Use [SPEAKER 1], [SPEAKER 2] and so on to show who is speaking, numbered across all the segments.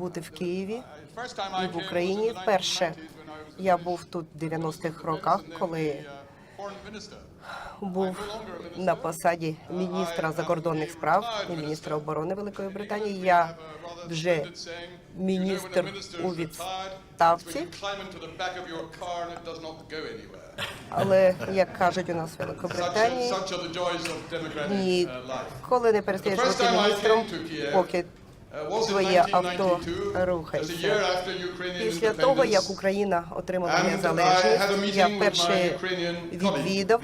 [SPEAKER 1] бути в Києві і в Україні. Вперше я був тут в 90-х роках, коли був на посаді міністра закордонних справ і міністра оборони Великої Британії. Я вже міністр у відставці, але як кажуть у нас в Великобританії, ніколи не перестаєш бути міністром, поки твоє авто рухається. Після того, як Україна отримала незалежність, я вперше відвідав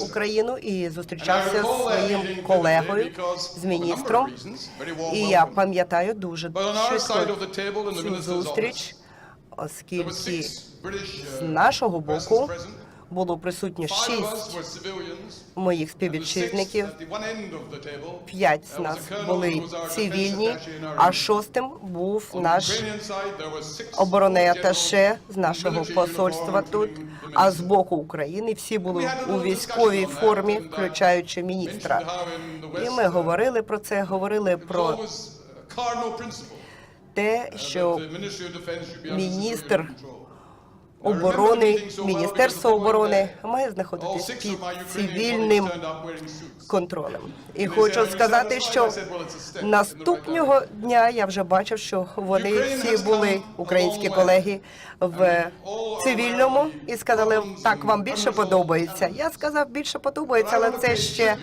[SPEAKER 1] Україну і зустрічався з своїм колегою, з міністром. І я пам'ятаю дуже цю зустріч, оскільки з нашого боку було присутньо шість моїх співвітчизників. П'ять з нас були цивільні, а шостим був наш оборонний аташе з нашого посольства тут. А з боку України всі були у військовій формі, включаючи міністра. І ми говорили про це, говорили про те, що міністр оборони, міністерство оборони має знаходитись під цивільним контролем. І хочу сказати, що наступного дня я вже бачив, що вони всі були українські колеги в цивільному і сказали, так вам більше подобається. Я сказав, більше подобається, але це ще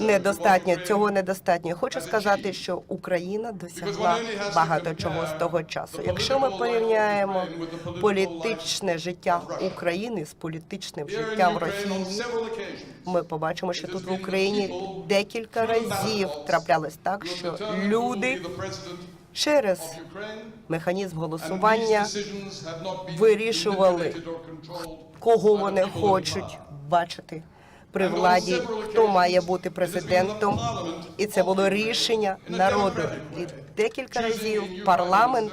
[SPEAKER 1] недостатньо. Цього недостатньо. Хочу сказати, що Україна досягла багато чого з того часу. Якщо ми порівняємо політичне життя України з політичним життям Росії, ми побачимо, що тут в Україні декілька разів траплялось так, що люди через механізм голосування вирішували, кого вони хочуть бачити при владі, хто має бути президентом, і це було рішення народу. І декілька разів парламент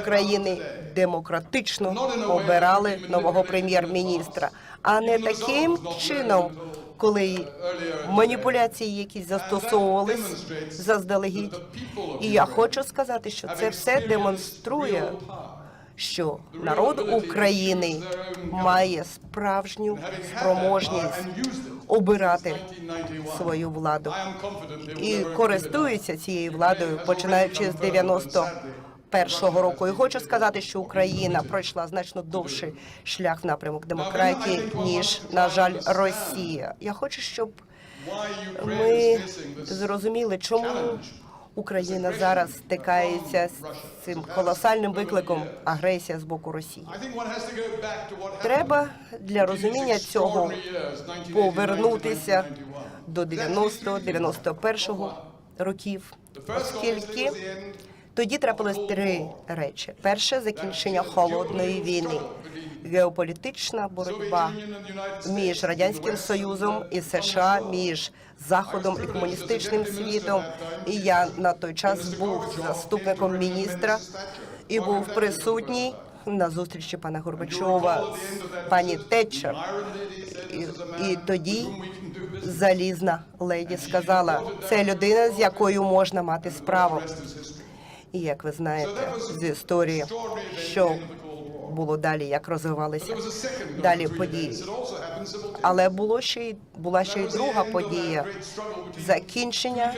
[SPEAKER 1] України демократично обирали нового прем'єр-міністра, а не таким чином, коли маніпуляції якісь застосовувались заздалегідь. І я хочу сказати, що це все демонструє, що народ України має справжню спроможність обирати свою владу і користується цією владою, починаючи з 90 першого року. І хочу сказати, що Україна пройшла значно довший шлях в напрямок демократії, ніж на жаль, Росія. Я хочу, щоб ми зрозуміли, чому Україна зараз стикається з цим колосальним викликом агресія з боку Росії. Треба для розуміння цього повернутися до 90-91 років, оскільки тоді трапилось три речі: перше закінчення холодної війни, геополітична боротьба між радянським союзом і США, між заходом і комуністичним світом. І я на той час був заступником міністра і був присутній на зустрічі пана Горбачова з пані Тетчер. І, і тоді залізна леді сказала: це людина, з якою можна мати справу. І як ви знаєте з історії, що було далі, як розвивалися далі події. Але було ще й була ще й друга подія. закінчення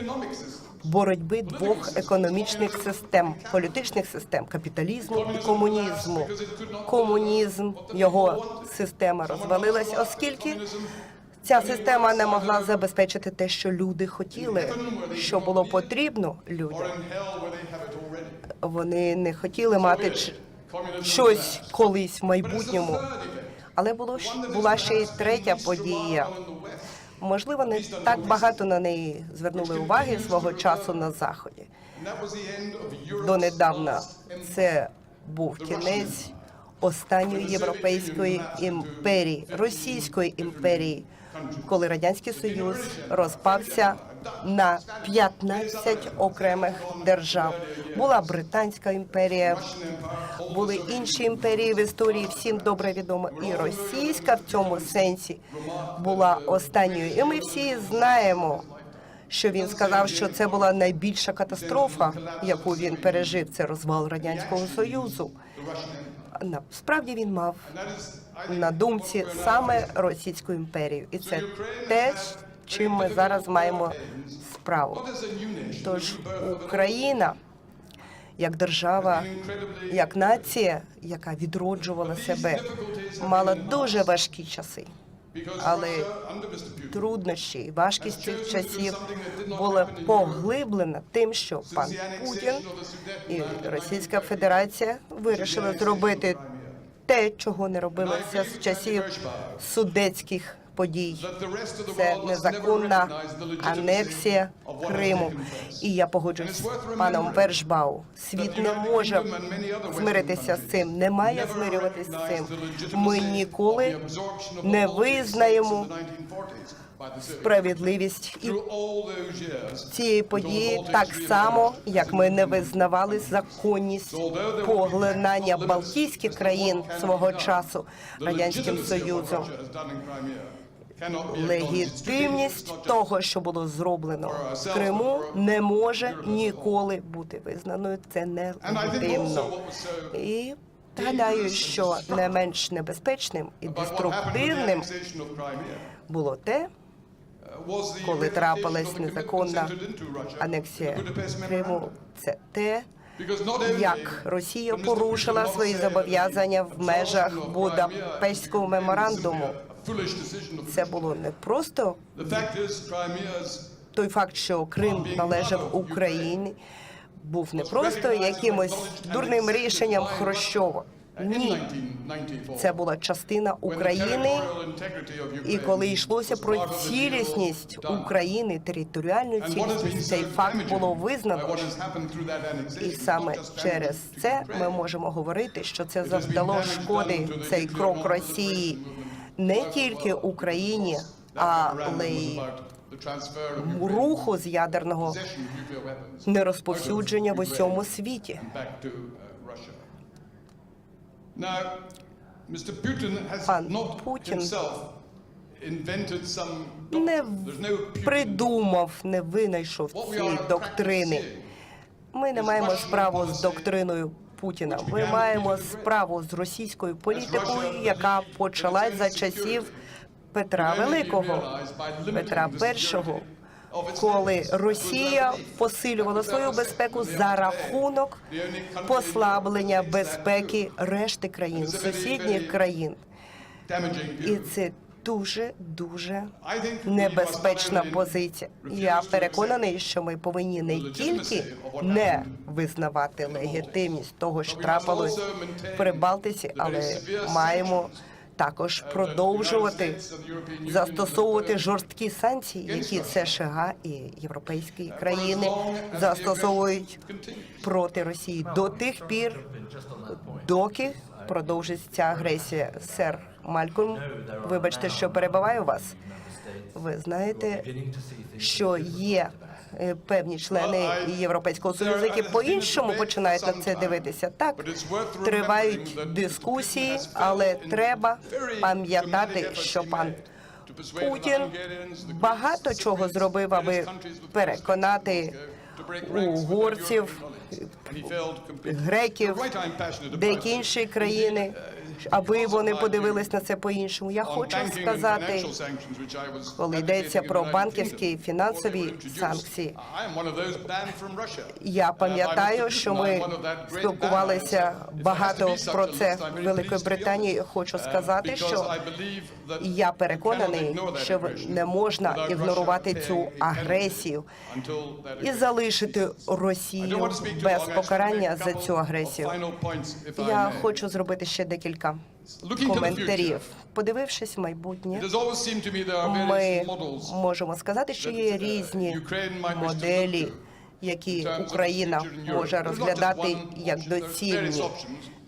[SPEAKER 1] боротьби двох економічних систем, політичних систем капіталізму і комунізму. Комунізм його система розвалилась, оскільки ця система не могла забезпечити те, що люди хотіли, що було потрібно людям. Вони не хотіли мати щось колись в майбутньому. Але було була ще й третя подія. Можливо, не так багато на неї звернули уваги свого часу на заході. Донедавна це був кінець останньої європейської імперії, російської імперії, коли радянський союз розпався на 15 окремих держав. Була британська імперія, були інші імперії в історії. Всім добре відомо. І російська в цьому сенсі була останньою. І ми всі знаємо, що він сказав, що це була найбільша катастрофа, яку він пережив. Це розвал радянського союзу. Насправді він мав на думці саме Російську імперію, і це те, чим ми зараз маємо справу. Тож Україна як держава, як нація, яка відроджувала себе, мала дуже важкі часи. Але труднощі і важкість цих часів була поглиблена тим, що пан Путін і Російська Федерація вирішили зробити те, чого не робилося з часів судецьких подій. Це незаконна анексія Криму. І я погоджуюсь з паном Вершбау. Світ не може змиритися з цим, не має змирюватися з цим. Ми ніколи не визнаємо справедливість і цієї події так само, як ми не визнавали законність поглинання Балтійських країн свого часу радянським союзом. Легітимність того, що було зроблено в Криму, не може ніколи бути визнаною. Це не легітимно. І гадаю, що не менш небезпечним і деструктивним було те, коли трапилась незаконна анексія Криму. Це те, як Росія порушила свої зобов'язання в межах Будапештського меморандуму. Це було не просто той факт, що Крим належав Україні, був не просто якимось дурним рішенням Хрущова. Ні, це була частина України. І коли йшлося про цілісність України, територіальну цілісність, цей факт було визнано. І саме через це ми можемо говорити, що це завдало шкоди цей крок Росії не тільки Україні, але й руху з ядерного нерозповсюдження в усьому світі.
[SPEAKER 2] Пан Путін
[SPEAKER 1] Не придумав, не винайшов ці доктрини. Ми не маємо справу з доктриною Путіна. Ми маємо справу з російською політикою, яка почалась за часів Петра Великого, Петра І, коли Росія посилювала свою безпеку за рахунок послаблення безпеки решти країн, сусідніх країн. І це дуже дуже небезпечна позиція. Я переконаний, що ми повинні не тільки не визнавати легітимність того, що трапилось в Прибалтиці, але маємо також продовжувати застосовувати жорсткі санкції, які США і європейські країни застосовують проти Росії до тих пір, доки продовжиться ця агресія. Сер Малькольм, вибачте, що перебиваю вас. Ви знаєте, що є е, певні члени Європейського союзу, які по-іншому починають на це дивитися. Так тривають дискусії, але треба пам'ятати, що пан Путін багато чого зробив, аби переконати угорців, греків, деякі інші країни, аби вони подивились на це по-іншому. Я хочу сказати, коли йдеться про банківські фінансові санкції, я пам'ятаю, що ми спілкувалися багато про це в Великої Британії. Хочу сказати, що я переконаний, що не можна ігнорувати цю агресію і залишити Росію без покарання за цю агресію. Я хочу зробити ще декілька коментарів. Подивившись в майбутнє, ми можемо сказати, що є різні моделі, які Україна може розглядати як доцільні.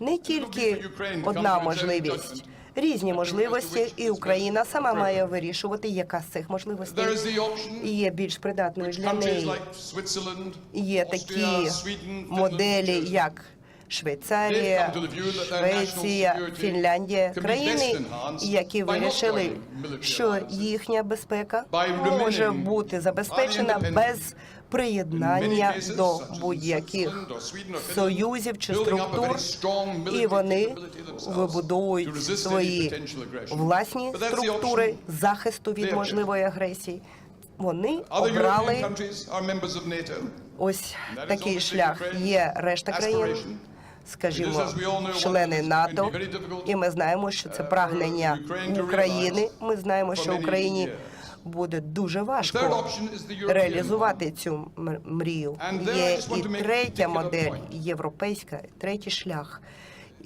[SPEAKER 1] Не тільки одна можливість. Різні можливості, і Україна сама має вирішувати, яка з цих можливостей є більш придатною для неї. Є такі моделі, як Швейцарія, Швеція, Фінляндія країни, які вирішили, що їхня безпека може бути забезпечена без приєднання до будь-яких союзів чи структур, і вони вибудовують свої власні структури захисту від можливої агресії. Вони обрали ось такий шлях. Є решта країн, скажімо, члени НАТО, і ми знаємо, що це прагнення України. Ми знаємо, що Україні буде дуже важко реалізувати цю мрію. Є і третя модель, європейська, третій шлях.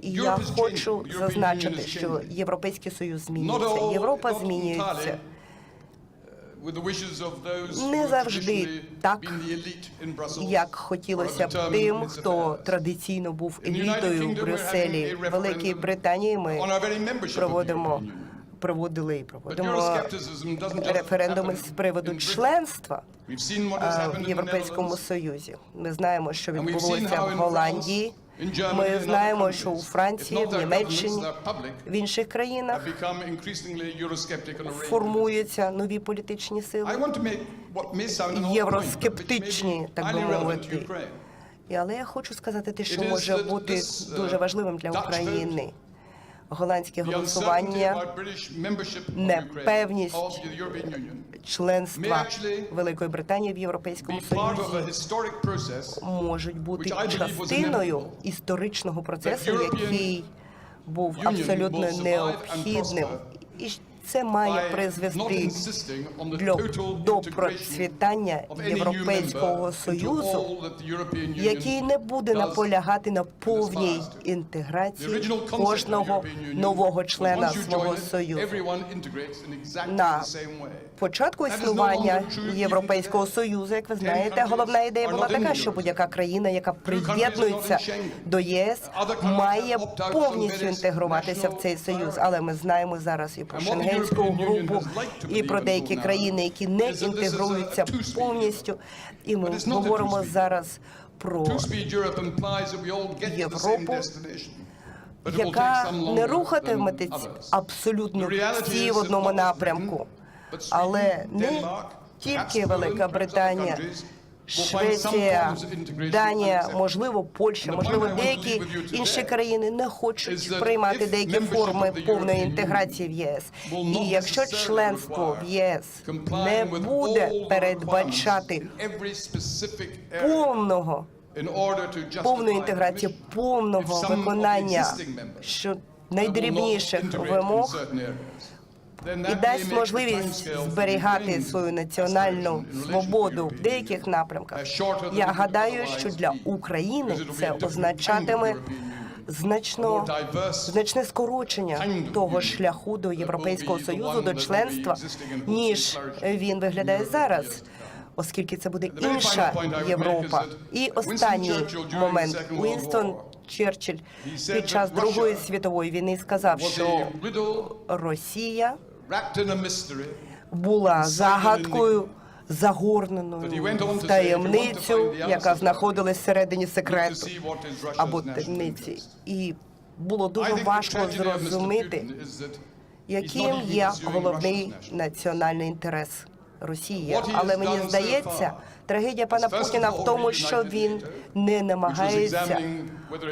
[SPEAKER 1] І я хочу зазначити, що Європейський Союз змінюється, Європа змінюється.
[SPEAKER 2] Не завжди так,
[SPEAKER 1] як хотілося б тим, хто традиційно був елітою в Брюсселі, Великій Британії. Ми проводимо проводили і проводимо референдуми з приводу членства а, в Європейському Союзі. Ми знаємо, що відбулося в Голландії. Ми знаємо, що у Франції, в Німеччині, в інших країнах формуються нові політичні сили, євроскептичні, так би мовити. Але я хочу сказати те, що може бути дуже важливим для України. Голландське голосування, непевність членства Великої Британії в Європейському Союзі можуть бути частиною історичного процесу, який був абсолютно необхідним, і це має призвести до процвітання Європейського союзу, який не буде наполягати на повній інтеграції кожного нового члена свого союзу. На початку існування Європейського союзу, як ви знаєте, головна ідея була така, що будь-яка країна, яка приєднується до єС, має повністю інтегруватися в цей союз. Але ми знаємо зараз і про Шенгенську групу, і про деякі країни, які не інтегруються повністю. І ми говоримо зараз про
[SPEAKER 2] Європу,
[SPEAKER 1] яка не рухатиметься абсолютно всі в одному напрямку, але не тільки Велика Британія, Швеція, Данія, можливо, Польща, можливо, деякі інші країни не хочуть приймати деякі форми повної інтеграції в єС. І якщо членство в єС не буде передбачати повного повної інтеграції, повного виконання що найдрібніших вимог і дасть можливість зберігати свою національну свободу в деяких напрямках. Я гадаю, що для України це означатиме значно значне скорочення того шляху до Європейського союзу, до членства, ніж він виглядає зараз. Оскільки це буде інша Європа, і останній момент Уінстон Черчилль під час Другої світової війни сказав, що Росія була загадкою загорненою в таємницю, яка знаходилась всередині секрету або таємниці, і було дуже важко зрозуміти, яким є головний національний інтерес Росії. Але мені здається, трагедія пана Путіна в тому, що він не намагається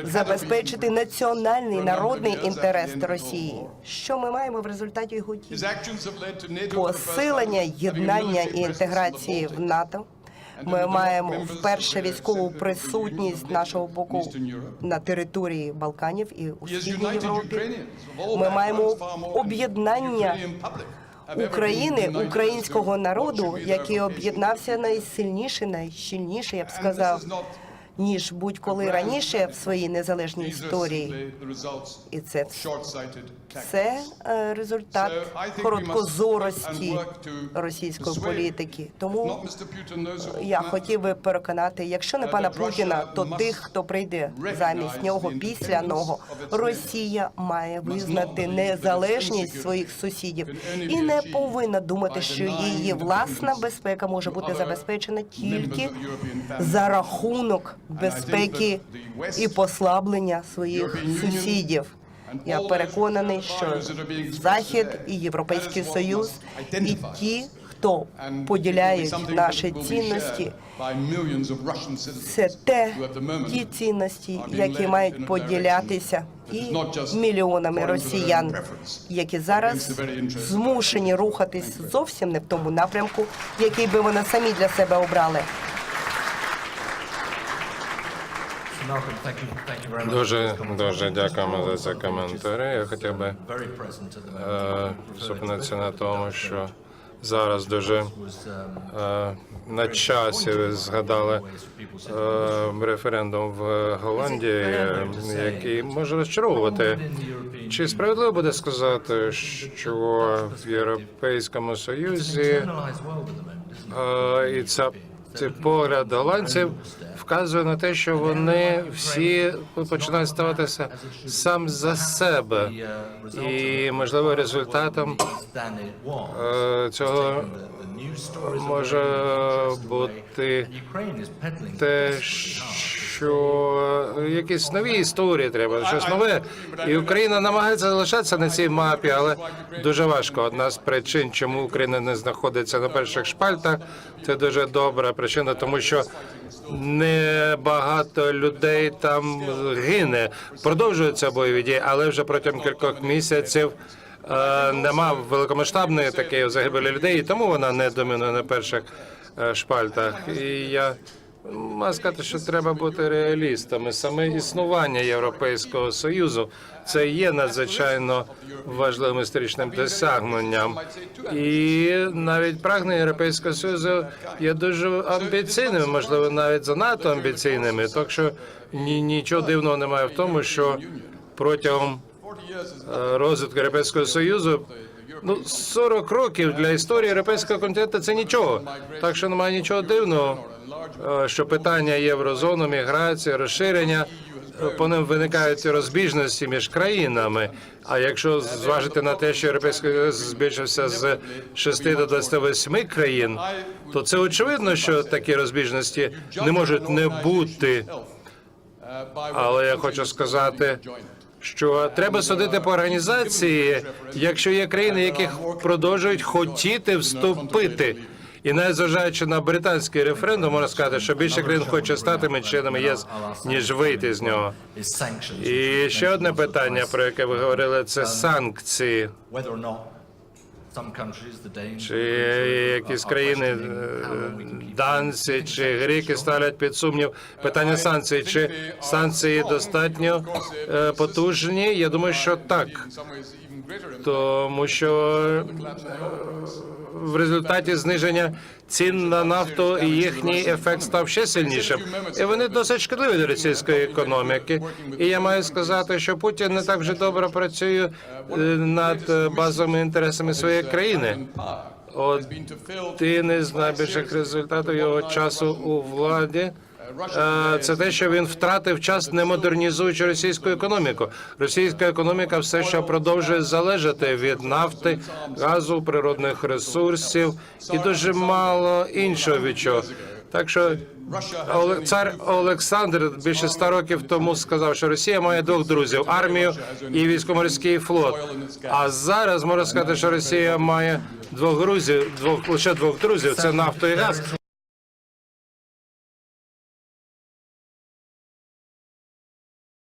[SPEAKER 1] забезпечити національний народний інтерес Росії. Що ми маємо в результаті його дій? Посилення єднання і інтеграції в НАТО. Ми маємо вперше військову присутність нашого боку на території Балканів і у східній Європі. Ми маємо об'єднання України, українського народу, який об'єднався найсильніше, найщільніше, я б сказав, ніж будь-коли раніше в своїй незалежній історії. І це це е, результат короткозорості російської політики. Тому я хотів би переконати, якщо не пана Путіна, то тих, хто прийде замість нього після нього, Росія має визнати незалежність своїх сусідів. і не повинна думати, що її власна безпека може бути забезпечена тільки за рахунок безпеки і послаблення своїх сусідів. Я переконаний, що Захід і Європейський Союз і ті, хто поділяють наші цінності, це те, ті цінності, які мають поділятися і мільйонами росіян, які зараз змушені рухатись зовсім не в тому напрямку, який би вони самі для себе обрали.
[SPEAKER 3] Дуже дуже дякуємо за ці коментарі. Я хотів би е, зупинитися на тому, що зараз дуже е, на часі ви згадали е, референдум в Голландії, який може розчаровувати. Чи справедливо буде сказати, що в Європейському Союзі е, і ця цей погляд голландців вказує на те, що вони всі починають ставатися сам за себе, і можливо результатом е, цього може бути те, що якісь нові історії треба, щось нове. І Україна намагається залишатися на цій мапі, але дуже важко. Одна з причин, чому Україна не знаходиться на перших шпальтах, це дуже добра причина, тому що не багато людей там гине. Продовжуються бойові дії, але вже протягом кількох місяців. е, Нема великомасштабної такої загибелі людей, і тому вона не домінує на перших е, шпальтах. І я Можна сказати, що треба бути реалістами. Саме існування Європейського союзу це є надзвичайно важливим історичним досягненням. І навіть прагнення Європейського союзу є дуже амбіційними, можливо, навіть занадто амбіційними. Так що нічого дивного немає в тому, що протягом е, розвитку Європейського союзу. Ну, 40 років для історії європейського континенту це нічого. Так що немає нічого дивного, е, що питання єврозону, міграції, розширення е, по ним виникають розбіжності між країнами. А якщо зважити на те, що європейський збільшився з 6 до 28 країн, то це очевидно, що такі розбіжності не можуть не бути. Але я хочу сказати, що треба судити по організації, якщо є країни, яких продовжують хотіти вступити. І навіть зважаючи на британський референдум, можна сказати, що більше країн хоче стати членами єс, ніж вийти з нього. І ще одне питання, про яке ви говорили, це санкції. Чи якісь країни, е, данці чи гріки ставлять під сумнів питання санкцій. Чи санкції достатньо е, потужні? Я думаю, що так. Тому що е, в результаті зниження цін на нафту і їхній ефект став ще сильнішим. І вони досить шкідливі до російської економіки. І я маю сказати, що Путін не так вже добре працює е, над е, базовими інтересами своєї країни. Один із найбільших результатів його часу у владі. Е, Це те, що він втратив час, не модернізуючи російську економіку. Російська економіка все ще продовжує залежати від нафти, газу, природних ресурсів і дуже мало іншого від чого. Так що цар Олександр більше ста років тому сказав, що Росія має двох друзів армію і військоморський флот. А зараз можна сказати, що Росія має двох друзів, двох лише двох друзів. Це нафту і газ.